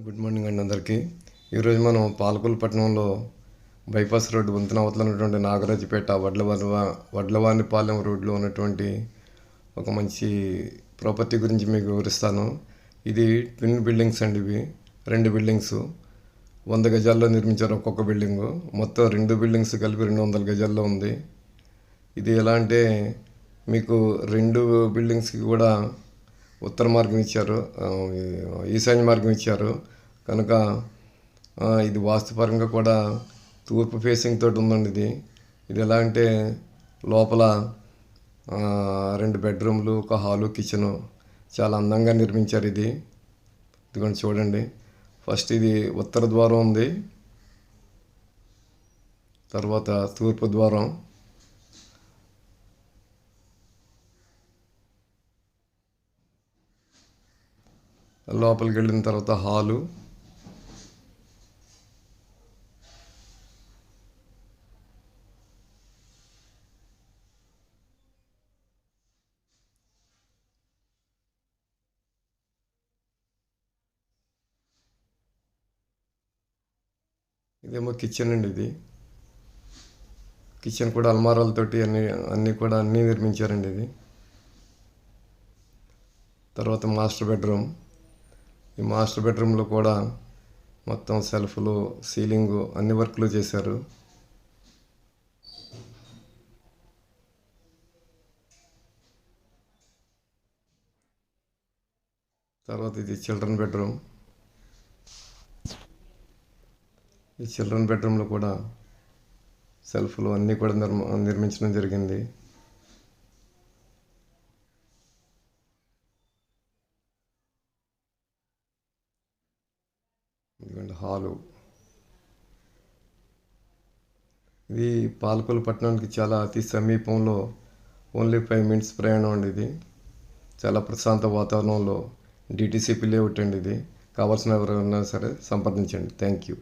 Good morning అండి అందరికీ. ఈరోజు మనం పాలకొల్లు పట్టణంలో బైపాస్ రోడ్డు వంతెన అవతల ఉన్నటువంటి నాగరాజపేట వడ్లవారి వడ్లవారిపాలెం రోడ్లో ఉన్నటువంటి ఒక మంచి ప్రాపర్టీ గురించి మీకు వివరిస్తాను. ఇది ట్విన్ బిల్డింగ్స్ అండి ఇవి. రెండు బిల్డింగ్స్. వంద గజాల్లో నిర్మించారు ఒక్కొక్క బిల్డింగు. మొత్తం రెండు బిల్డింగ్స్ కలిపి రెండు వందల గజాల్లో ఉంది. ఇది ఎలా అంటే మీకు రెండు బిల్డింగ్స్కి కూడా ఉత్తర మార్గం ఇచ్చారు ఈశాన్య మార్గం ఇచ్చారు. కనుక ఇది వాస్తుపరంగా కూడా తూర్పు ఫేసింగ్ తోటి ఉందండి ఇది. ఇది ఎలా అంటే లోపల రెండు బెడ్రూమ్లు ఒక హాలు కిచెను చాలా అందంగా నిర్మించారు ఇది. ఇదిగోండి చూడండి. ఫస్ట్ ఇది ఉత్తర ద్వారం ఉంది. తర్వాత తూర్పు ద్వారం. లోపలికి వెళ్ళిన తర్వాత హాలు. ఇదేమో కిచెన్ అండి ఇది. కిచెన్ కూడా అల్మారాలతోటి అన్ని అన్నీ కూడా అన్నీ నిర్మించారండి ఇది. తర్వాత మాస్టర్ బెడ్రూమ్. ఈ మాస్టర్ బెడ్రూమ్లో కూడా మొత్తం సెల్ఫ్లు సీలింగు అన్ని వర్క్లు చేశారు. తర్వాత ఇది చిల్డ్రన్ బెడ్రూమ్. ఈ చిల్డ్రన్ బెడ్రూమ్లో కూడా సెల్ఫ్లు అన్నీ కూడా నిర్మ నిర్మించడం జరిగింది. ఇదిగోండి హాలు. ఇది పాలకొల్లు పట్టణానికి చాలా అతి సమీపంలో ఓన్లీ ఫైవ్ మినిట్స్ ప్రయాణం అండి ఇది. చాలా ప్రశాంత వాతావరణంలో డిటీసీపీ లేఅవుట్ అండి ఇది. కావాల్సిన ఎవరైనా సరే సంప్రదించండి. Thank you